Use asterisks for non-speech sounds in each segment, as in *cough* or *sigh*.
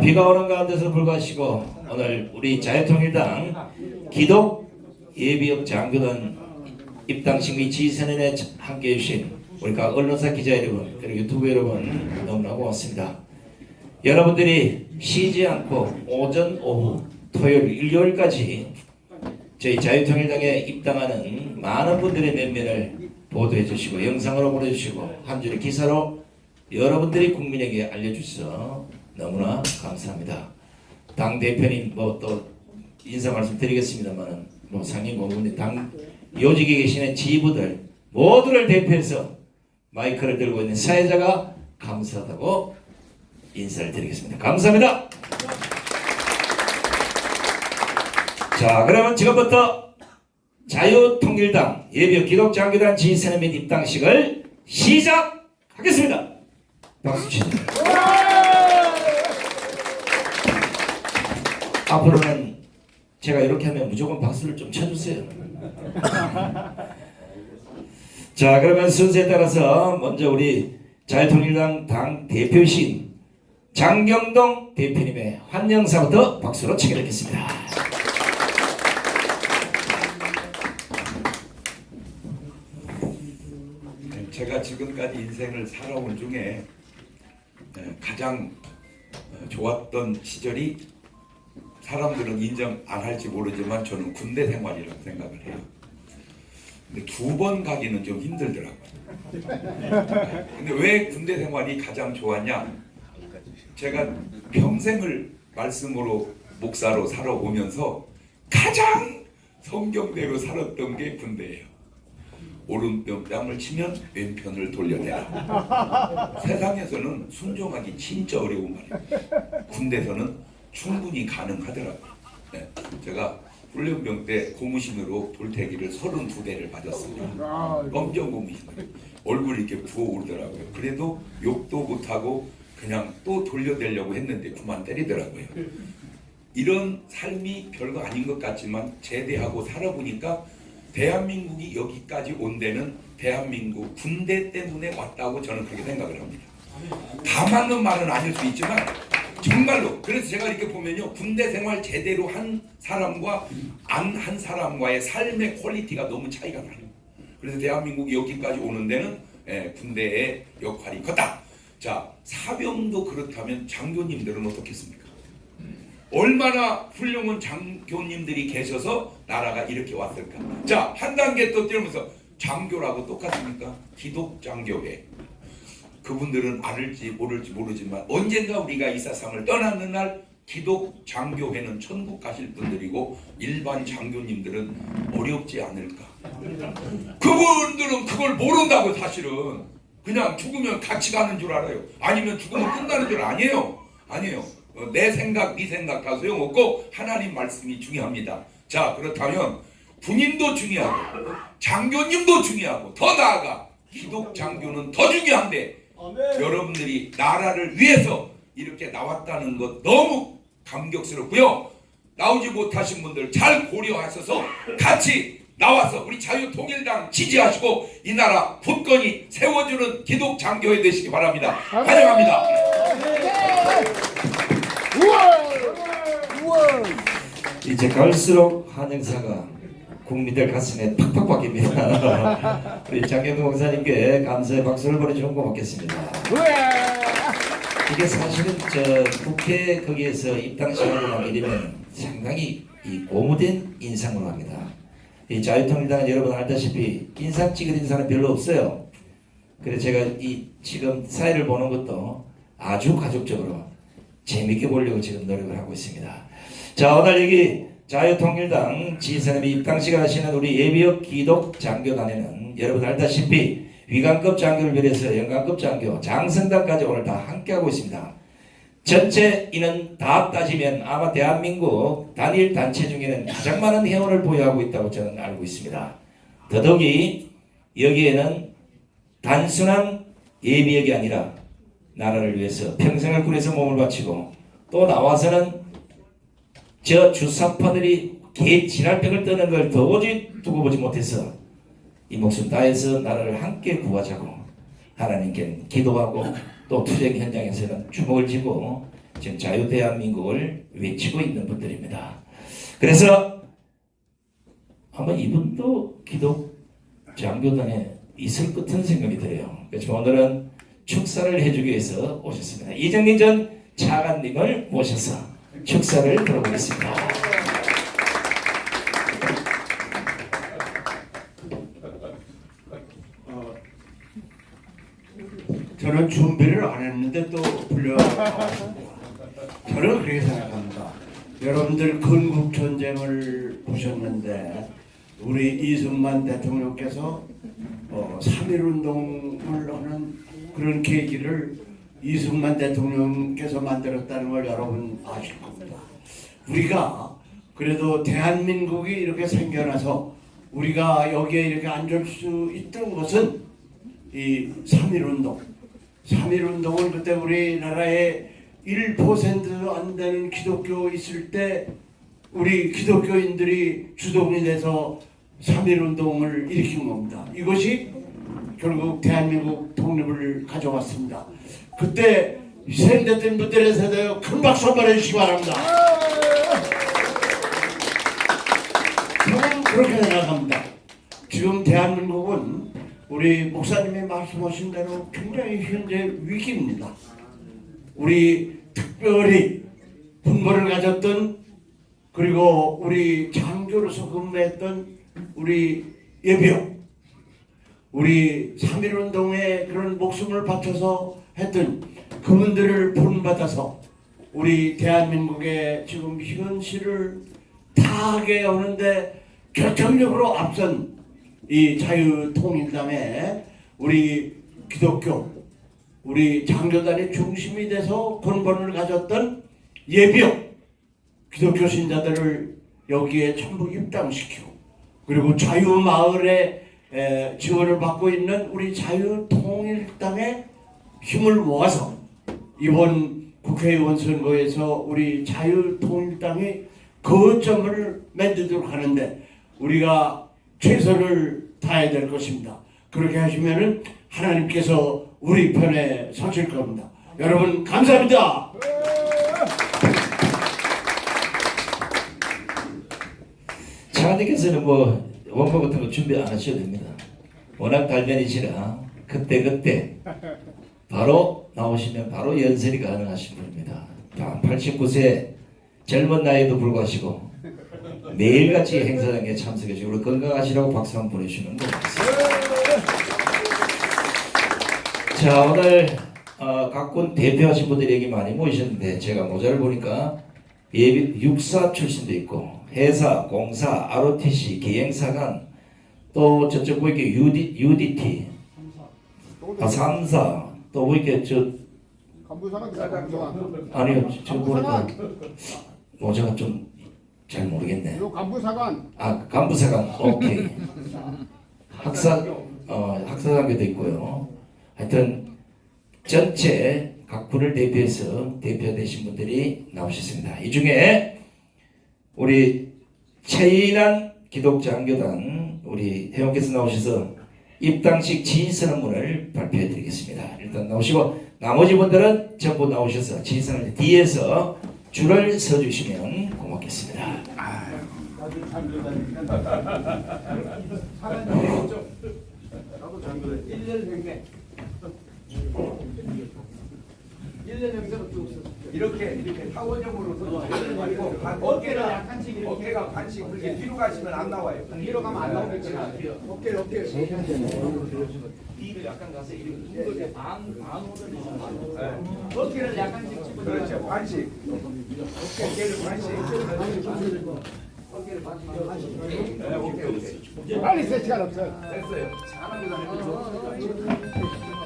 비가 오는 가운데서 불구하시고 오늘 우리 자유통일당 기독 예비역 장교단 입당식 및 지선연에 함께해 주신 우리 각 언론사 기자 여러분 그리고 유튜브 여러분 너무나 고맙습니다. 여러분들이 쉬지 않고 오전 오후 토요일 일요일까지 저희 자유통일당에 입당하는 많은 분들의 면면을 보도해 주시고 영상으로 보내주시고 한 줄의 기사로 여러분들이 국민에게 알려주셔서 너무나 감사합니다. 당 대표님 뭐 또 인사 말씀 드리겠습니다만은 뭐 상임 고문님 당 요직에 계시는 지부들 모두를 대표해서 마이크를 들고 있는 사회자가 감사하다고 인사를 드리겠습니다. 감사합니다. 자 그러면 지금부터 자유통일당 예비역 기독장교단 및 입당식을 시작하겠습니다. 박수 치세요. 앞으로는 제가 이렇게 하면 무조건 박수를 좀 쳐주세요. *laughs* 자 그러면 순서에 따라서 먼저 우리 자유통일당 당 대표신 장경동 대표님의 환영사부터 박수로 청해드리겠습니다. 제가 지금까지 인생을 살아온 중에 에, 가장 어, 좋았던 시절이 사람들은 인정 안 할지 모르지만 저는 군대 생활이라고 생각을 해요. 근데 두 번 가기는 좀 힘들더라고요. 근데 왜 군대 생활이 가장 좋았냐? 제가 평생을 말씀으로 목사로 살아오면서 가장 성경대로 살았던 게 군대예요. 오른편 뺨을 치면 왼편을 돌려대라. 세상에서는 순종하기 진짜 어려운 말이에요. 군대에서는 충분히 가능하더라고요. 네, 제가 훈련병 때 고무신으로 돌태기를 32대를 맞았습니다. 검정 고무신으로. 얼굴이 이렇게 부어오르더라고요. 그래도 욕도 못하고 그냥 또 돌려대려고 했는데 그만 때리더라고요. 이런 삶이 별거 아닌 것 같지만 제대하고 살아보니까 대한민국이 여기까지 온 데는 대한민국 군대 때문에 왔다고 저는 그렇게 생각을 합니다. 다 맞는 말은 아닐 수 있지만 정말로 그래서 제가 이렇게 보면요 군대 생활 제대로 한 사람과 안 한 사람과의 삶의 퀄리티가 너무 차이가 나요. 그래서 대한민국이 여기까지 오는 데는 예, 군대의 역할이 컸다. 자 사병도 그렇다면 장교님들은 어떻겠습니까? 얼마나 훌륭한 장교님들이 계셔서 나라가 이렇게 왔을까? 자, 한 단계 또 뛰면서 장교라고 똑같습니까? 기독 장교회. 그분들은 알을지 모를지 모르지만 언젠가 우리가 이 세상을 떠나는 날 기독 장교회는 천국 가실 분들이고 일반 장교님들은 어렵지 않을까? 그분들은 그걸 모른다고 사실은 그냥 죽으면 같이 가는 줄 알아요. 아니면 죽으면 끝나는 줄 아니에요. 아니에요. 어, 내 생각, 네 생각 다 소용없고 하나님 말씀이 중요합니다. 자 그렇다면 군인도 중요하고 장교님도 중요하고 더 나아가 기독 장교는 더 중요한데 여러분들이 나라를 위해서 이렇게 나왔다는 것 너무 감격스럽고요. 나오지 못하신 분들 잘 고려하셔서 같이 나와서 우리 자유통일당 지지하시고 이 나라 굳건히 세워주는 기독 장교회 되시기 바랍니다. 환영합니다. 이제 갈수록 한영사가 국민들 가슴에 팍팍 박힙니다. *laughs* 우리 장경동 목사님께 감사의 박수를 보내주면 고맙겠습니다. 이게 사실은 저 국회 거기에서 입당식을 하게 되면 상당히 이 고무된 인상으로 합니다. 이 자유통일당은 여러분 알다시피 인상 찍은 인사는 별로 없어요. 그래서 제가 이 지금 사회를 보는 것도 아주 가족적으로 재밌게 보려고 지금 노력을 하고 있습니다. 자 오늘 여기 자유통일당 지선의 입당식을 하시는 우리 예비역 기독 장교단에는 여러분 알다시피 위관급 장교를 비롯해서 영관급 장교, 장성단까지 오늘 다 함께하고 있습니다. 전체 인원 다 따지면 아마 대한민국 단일 단체 중에는 가장 많은 회원을 보유하고 있다고 저는 알고 있습니다. 더더욱이 여기에는 단순한 예비역이 아니라 나라를 위해서 평생을 군에서 몸을 바치고 또 나와서는 저 주사파들이 개 지랄병을 떠는 걸 도저히 두고 보지 못해서 이 목숨 다해서 나라를 함께 구하자고 하나님께 기도하고 또 투쟁 현장에서는 주먹을 쥐고 지금 자유 대한민국을 외치고 있는 분들입니다. 그래서 아마 이분도 기독 장교단에 있을 것 같은 생각이 들어요. 그래서 오늘은 축사를 해주기 위해서 오셨습니다. 이정민 전 차관님을 모셔서 축사를 들어보겠습니다. 저는 준비를 안 했는데 또 불려왔습니다. 저는 그렇게 생각합니다. 여러분들 건국 전쟁을 보셨는데 우리 이승만 대통령께서 어, 3.1 운동을 하는 그런 계기를 이승만 대통령께서 만들었다는 걸 여러분 아실 겁니다. 우리가 그래도 대한민국이 이렇게 생겨나서 우리가 여기에 이렇게 앉을 수 있던 것은 이 3.1 운동 3.1 운동은 그때 우리나라에 1%안 되는 기독교 있을 때 우리 기독교인들이 주동이 돼서 3.1 운동을 일으킨 겁니다. 이것이 결국 대한민국 독립을 가져왔습니다. 그때 희생됐던 분들에 대해서 큰 박수 한번 해주시기 바랍니다. 저는 그렇게 생각합니다. 지금 대한민국은 우리 목사님이 말씀하신 대로 굉장히 현재 위기입니다. 우리 특별히 분모를 가졌던 그리고 우리 장교로서 근무했던 우리 예비역 우리 3.1운동에 그런 목숨을 바쳐서 했던 그분들을 본받아서 우리 대한민국의 지금 현실을 다하게 오는데 결정적으로 앞선 이 자유통일당의 우리 기독교 우리 장교단의 중심이 돼서 근본을 가졌던 예비역 기독교 신자들을 여기에 전부 입당시키고 그리고 자유마을에 에, 지원을 받고 있는 우리 자유통일당의 힘을 모아서 이번 국회의원 선거에서 우리 자유통일당이 거점을 만들도록 하는데 우리가 최선을 다해야 될 것입니다. 그렇게 하시면은 하나님께서 우리 편에 서실 겁니다. 여러분 감사합니다. 차관님께서는 뭐 원고 같은 거 준비 안 하셔도 됩니다. 워낙 달변이시라 그때 그때 바로 나오시면 바로 연설이 가능하신 분입니다. 89세 젊은 나이에도 불구하시고 매일같이 행사장에 참석해주고 우리 건강하시라고 박수 한번 보내주시면 고맙습니다. 자 오늘 어, 각군 대표하신 분들이 여기 많이 모이셨는데 제가 모자를 보니까 예비 육사 출신도 있고 회사, 공사, ROTC, 기행사관 또 저쪽 보이게 UD, UDT 아 삼사 또 보이게 저 간부사관 간부사관. 아니요 저 보니까 모자가 좀 잘 모르겠네. 요 간부사관. 아 간부사관. 오케이. 학사 어 학사장교도 있고요. 하여튼 전체 각 군을 대표해서 대표되신 분들이 나오셨습니다. 이 중에 우리 최인한 기독장교단 우리 회원께서 나오셔서 입당식 지휘선언문을 발표해 드리겠습니다. 일단 나오시고 나머지 분들은 전부 나오셔서 지휘선언 뒤에서 줄을 서주시면 고맙겠습니다. 나도 장교래 1년 행내 1년 행세로 쭉 썼어 이렇게 이렇게 타원형으로 서고 어깨가 어깨가 반씩 그렇게 뒤로 가시면 안 나와요. 뒤로 가면 안 나오겠지 어깨 어깨 뒤를 약간 가서 이렇게 반 반호를 네. 어깨를 약간씩 집어 그렇죠. 반씩. 어깨를 반씩. 어깨를 반씩 네, 오케이 오케이. 빨리 쓸 시간 없어 됐어요.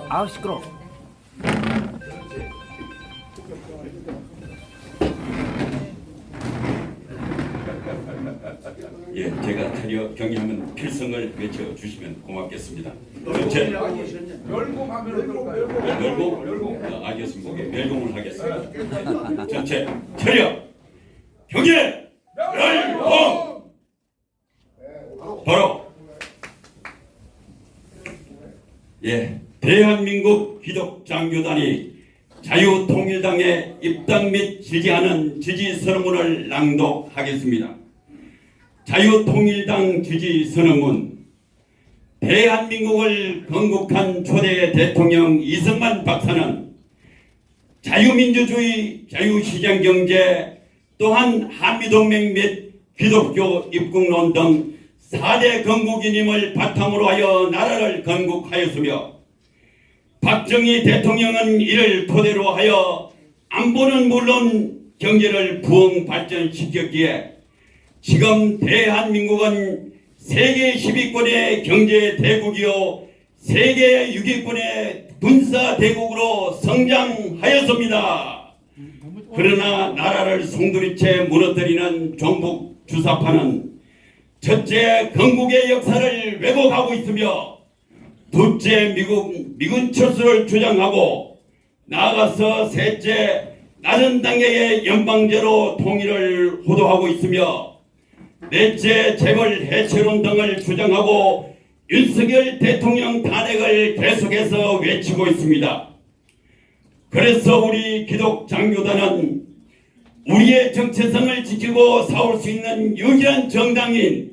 아우 시끄러 예, 제가 차려 경의하면 필성을 외쳐 주시면 고맙겠습니다. 전체 열고 하면 열고 멸공, 멸공, 어, 알겠습니다. 예, 멸공을 하겠습니다. 전체 차려 경계 멸공! 바로! 예, 대한민국 기독 장교단이 자유통일당의 입당 및 지지하는 지지 선언문을 낭독하겠습니다. 자유통일당 지지 선언문 대한민국을 건국한 초대 대통령 이승만 박사는 자유민주주의, 자유시장경제 또한 한미동맹 및 기독교 입국론 등 4대 건국인임을 바탕으로 하여 나라를 건국하였으며 박정희 대통령은 이를 토대로 하여 안보는 물론 경제를 부흥 발전시켰기에 지금 대한민국은 세계 10위권의 경제 대국이요 세계 6위권의 군사 대국으로 성장하였습니다. 그러나 나라를 송두리째 무너뜨리는 종북 주사파는 첫째 건국의 역사를 왜곡하고 있으며 둘째 미국 미군 철수를 주장하고 나아가서 셋째 낮은 단계의 연방제로 통일을 호도하고 있으며 넷째 재벌 해체론 등을 주장하고 윤석열 대통령 탄핵을 계속해서 외치고 있습니다. 그래서 우리 기독 장교단은 우리의 정체성을 지키고 싸울 수 있는 유일한 정당인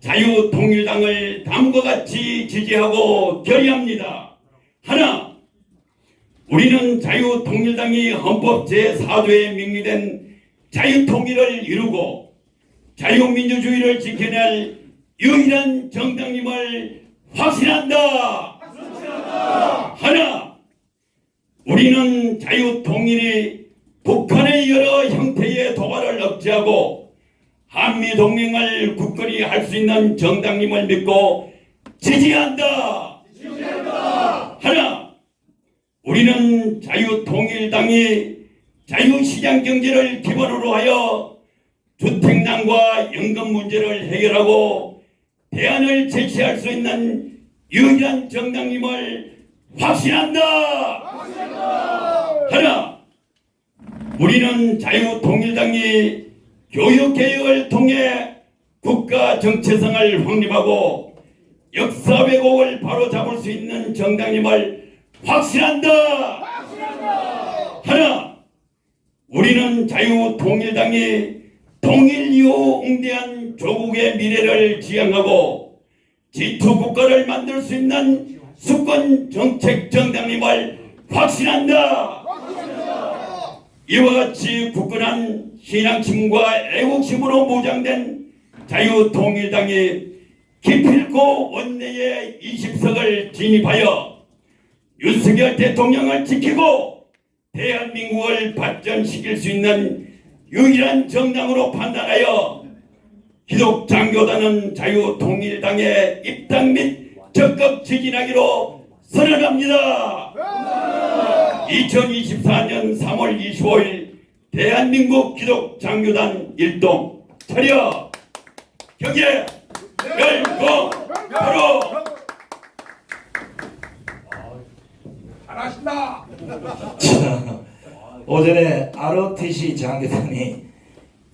자유통일당을 다음과 같이 지지하고 결의합니다. 하나, 우리는 자유통일당이 헌법 제4조에 명리된 자유통일을 이루고 자유민주주의를 지켜낼 유일한 정당임을 확신한다. 하나, 우리는 자유 통일이 북한의 여러 형태의 도발을 억제하고 한미 동맹을 굳건히 할 수 있는 정당임을 믿고 지지한다. 하나, 우리는 자유 통일당이 자유 시장 경제를 기반으로 하여 주택난과 연금 문제를 해결하고 대안을 제시할 수 있는 유일한 정당임을 확신한다. 하나, 우리는 자유통일당이 교육개혁을 통해 국가 정체성을 확립하고 역사 왜곡을 바로잡을 수 있는 정당임을 확신한다. 하나, 우리는 자유통일당이 통일 이후 웅대한 조국의 미래를 지향하고 지투 국가를 만들 수 있는 수권 정책 정당임을 확신한다. 이와 같이 굳건한 신앙심과 애국심으로 무장된 자유통일당이 기필코 원내에 20석을 진입하여 윤석열 대통령을 지키고 대한민국을 발전시킬 수 있는 유일한 정당으로 판단하여 기독 장교단은 자유통일당의 입당 및 적극 지진하기로 선언합니다. 2024년 3월 25일 대한민국 기독 장교단 일동 차려 경계 열고 바로 잘하신다. 자, 오전에 ROTC 장교단이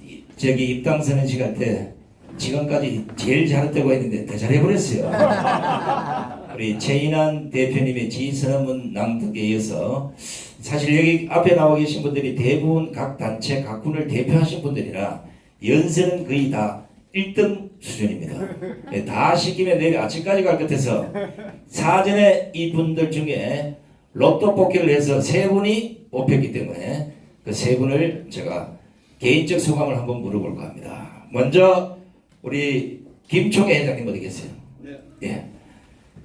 이- 저기 입당 선언 시간 때 지금까지 제일 잘했다고 했는데 더 잘해버렸어요. *laughs* 우리 최인환 대표님의 지선언문 낭독에 이어서 사실 여기 앞에 나와 계신 분들이 대부분 각 단체 각 군을 대표하신 분들이라 연세는 거의 다 1등 수준입니다. 예, 다 시키면 내일 아침까지 갈것 같아서 사전에 이분들 중에 로또 뽑기를 해서 세 분이 뽑혔기 때문에 그 세 분을 제가 개인적 소감을 한번 물어볼까 합니다. 먼저 우리 김총회 회장님 어디 계세요? 예.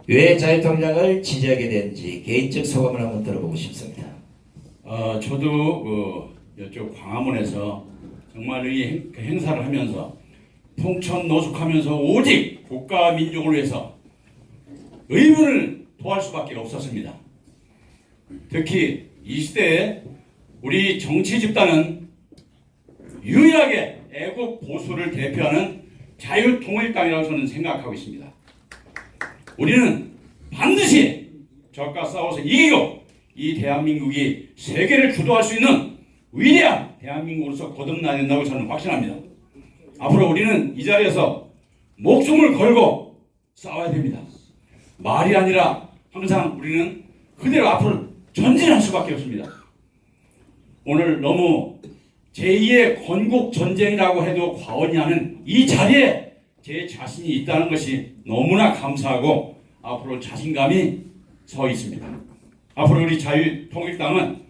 왜 자유통일당을 지지하게 된지 개인적 소감을 한번 들어보고 싶습니다. 어, 저도 그 이쪽 광화문에서 정말 이 행- 그 행사를 하면서 통천 노숙하면서 오직 국가 민족을 위해서 의문을 토할 수밖에 없었습니다. 특히 이 시대에 우리 정치 집단은 유일하게 애국 보수를 대표하는 자유통일당이라고 저는 생각하고 있습니다. 우리는 반드시 적과 싸워서 이기고 이 대한민국이 세계를 주도할 수 있는 위대한 대한민국으로서 거듭나야 된다고 저는 확신합니다. 앞으로 우리는 이 자리에서 목숨을 걸고 싸워야 됩니다. 말이 아니라 항상 우리는 그대로 앞을 전진할 수밖에 없습니다. 오늘 너무 제2의 건국 전쟁이라고 해도 과언이 아닌 이 자리에 제 자신이 있다는 것이 너무나 감사하고 앞으로 자신감이 서 있습니다. 앞으로 우리 자유통일당은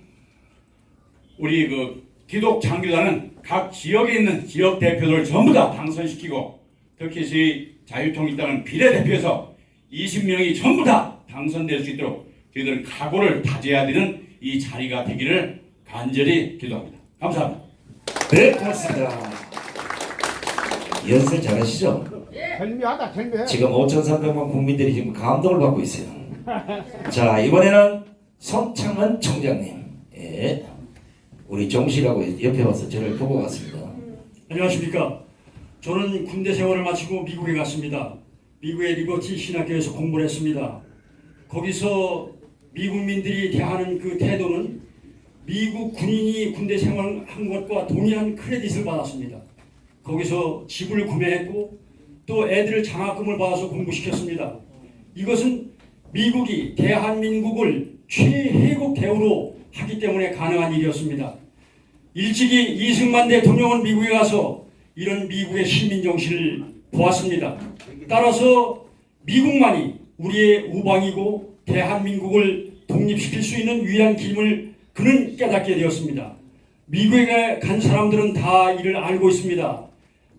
우리 그 기독 장교단은 각 지역에 있는 지역 대표들 전부 다 당선시키고 특히 저희 자유통일당은 비례대표에서 20명이 전부 다 당선될 수 있도록 저희들은 각오를 다져야 되는 이 자리가 되기를 간절히 기도합니다. 감사합니다. 네, 고맙습니다. 연설 잘하시죠? 헬미하다 헬미. 지금 5,300만 국민들이 지금 감동을 받고 있어요. 자, 이번에는 손창은 총장님. 예. 우리 정씨라고 옆에 와서 저를 보고 갔습니다. 안녕하십니까. 저는 군대 생활을 마치고 미국에 갔습니다. 미국의 리버티 신학교에서 공부를 했습니다. 거기서 미국민들이 대하는 그 태도는 미국 군인이 군대 생활한 것과 동일한 크레딧을 받았습니다. 거기서 집을 구매했고 또 애들을 장학금을 받아서 공부시켰습니다. 이것은 미국이 대한민국을 최혜국 대우로 하기 때문에 가능한 일이었습니다. 일찍이 이승만 대통령은 미국에 가서 이런 미국의 시민 정신을 보았습니다. 따라서 미국만이 우리의 우방이고 대한민국을 독립시킬 수 있는 유일한 길임을 그는 깨닫게 되었습니다. 미국에 간 사람들은 다 이를 알고 있습니다.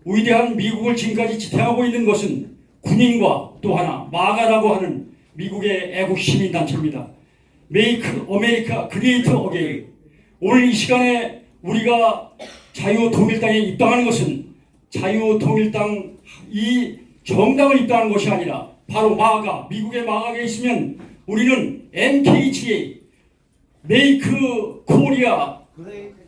위대한 미국을 지금까지 지탱하고 있는 것은 군인과 또 하나 마가라고 하는 미국의 애국 시민 단체입니다. 메이크 아메리카 그레이터 어게인 오늘 이 시간에 우리가 자유통일당에 입당하는 것은 자유통일당 이 정당을 입당하는 것이 아니라 바로 마가 미국의 마가에 있으면 우리는 NKGA 메이크 코리아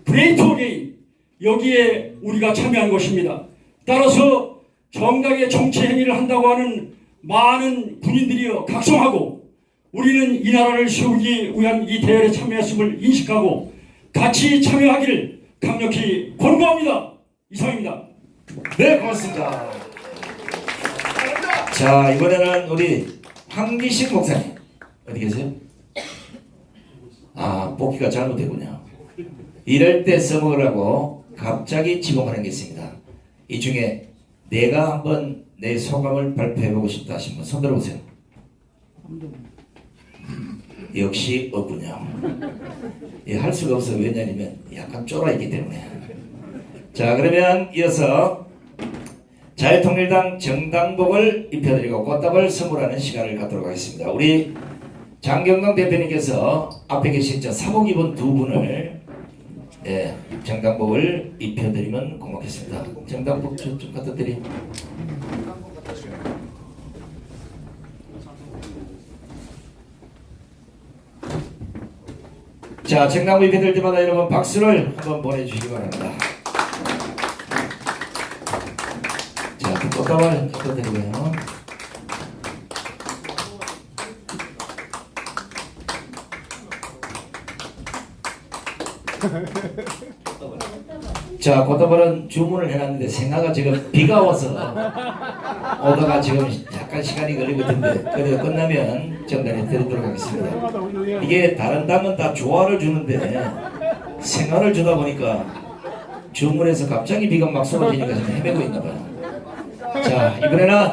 그레이트 어게인 여기에 우리가 참여한 것입니다. 따라서 정당의 정치 행위를 한다고 하는 많은 군인들이여 각성하고 우리는 이 나라를 세우기 위한 이 대열에 참여했음을 인식하고 같이 참여하기를 강력히 권고합니다. 이상입니다. 네, 고맙습니다. 자, 이번에는 우리 황미식 목사님. 어디 계세요? 아, 뽑기가 잘못되군요. 이럴 때 써먹으라고 갑자기 지목하는 게 있습니다. 이 중에 내가 한번 내 소감을 발표해보고 싶다 하신 분 손 들어 보세요. 역시 없군요. 예, 할 수가 없어요. 왜냐하면 약간 쫄아 있기 때문에. 자, 그러면 이어서 자유통일당 정당복을 입혀드리고 꽃다발 선물하는 시간을 갖도록 하겠습니다. 우리 장경동 대표님께서 앞에 계신 저 사복 입은 두 분을 예, 정당복을 입혀드리면 고맙겠습니다. 정당복 좀, 좀 갖다 드리. 자, 정당복 입혀드릴 때마다 여러분 박수를 한번 보내주시기 바랍니다. 자, 꽃다발 갖다 드리고요. *laughs* 자, 꽃다발은 주문을 해놨는데 생화가 지금 비가 와서 오다가 지금 약간 시간이 걸리고 있는데 그래도 끝나면 전달해 드리도록 하겠습니다. 이게 다른 당은 다 조화를 주는데 생화를 주다 보니까 주문해서 갑자기 비가 막 쏟아지니까 좀 헤매고 있나 봐요. 자, 이번에는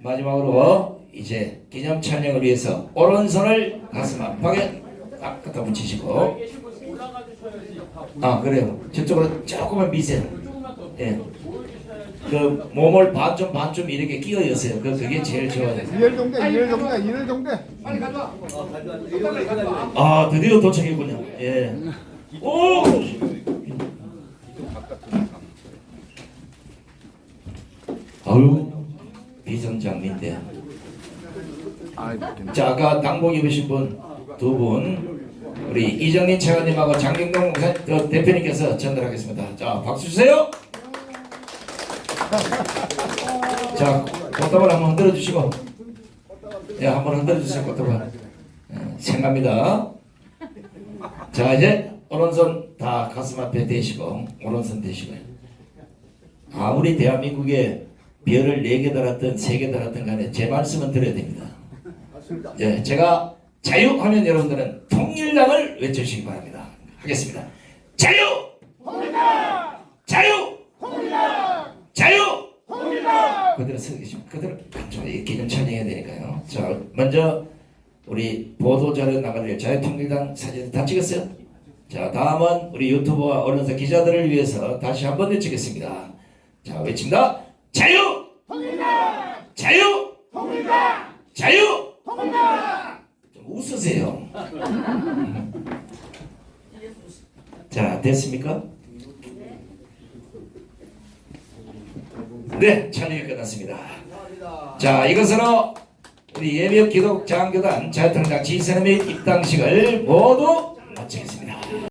마지막으로 이제 기념 촬영을 위해서 오른손을 가슴 앞쪽에 딱 갖다 붙이시고 아 그래요. 저쪽으로 조금만 미세요. 예. 그 몸을 반좀 반좀 이렇게 끼워 여세요. 그 그게 제일 좋아요. 이열 동대 이열 동대 이열 동대. 빨리 가져와. 아 드디어 도착했군요. 예. 오! 아유 비선장님인데 자 아까 당복 입으신 분 두 분 우리 이정민 차관님하고 장경동 목사 어, 대표님께서 전달하겠습니다. 자 박수 주세요. *laughs* 자 꽃다발 한번 흔들어 주시고. 예 한번 흔들어 주세요 꽃다발. 예, 생각합니다. 자 이제 오른손 다 가슴 앞에 대시고 오른손 대시고요. 아무리 대한민국에 별을 네개 달았든 세개 달았든 간에 제 말씀은 드려야 됩니다. 예, 제가 자유하면 여러분들은 통일당을 외쳐주시기 바랍니다. 하겠습니다. 자유! 자유! 자유! 그대로 서 계시면 그대로 좀 기념 촬영해야 되니까요. 자, 먼저 우리 보도자료 나갈 자유통일당 사진 다 찍었어요? 자, 다음은 우리 유튜버와 언론사 기자들을 위해서 다시 한번 외치겠습니다. 자, 외칩니다. 자유! 자유! 자유! 좀 웃으세요. 자, 됐습니까? 네, 촬영이 끝났습니다. 자, 이것으로 우리 예비역 기독 장교단 자유통일당 지선의 입당식을 모두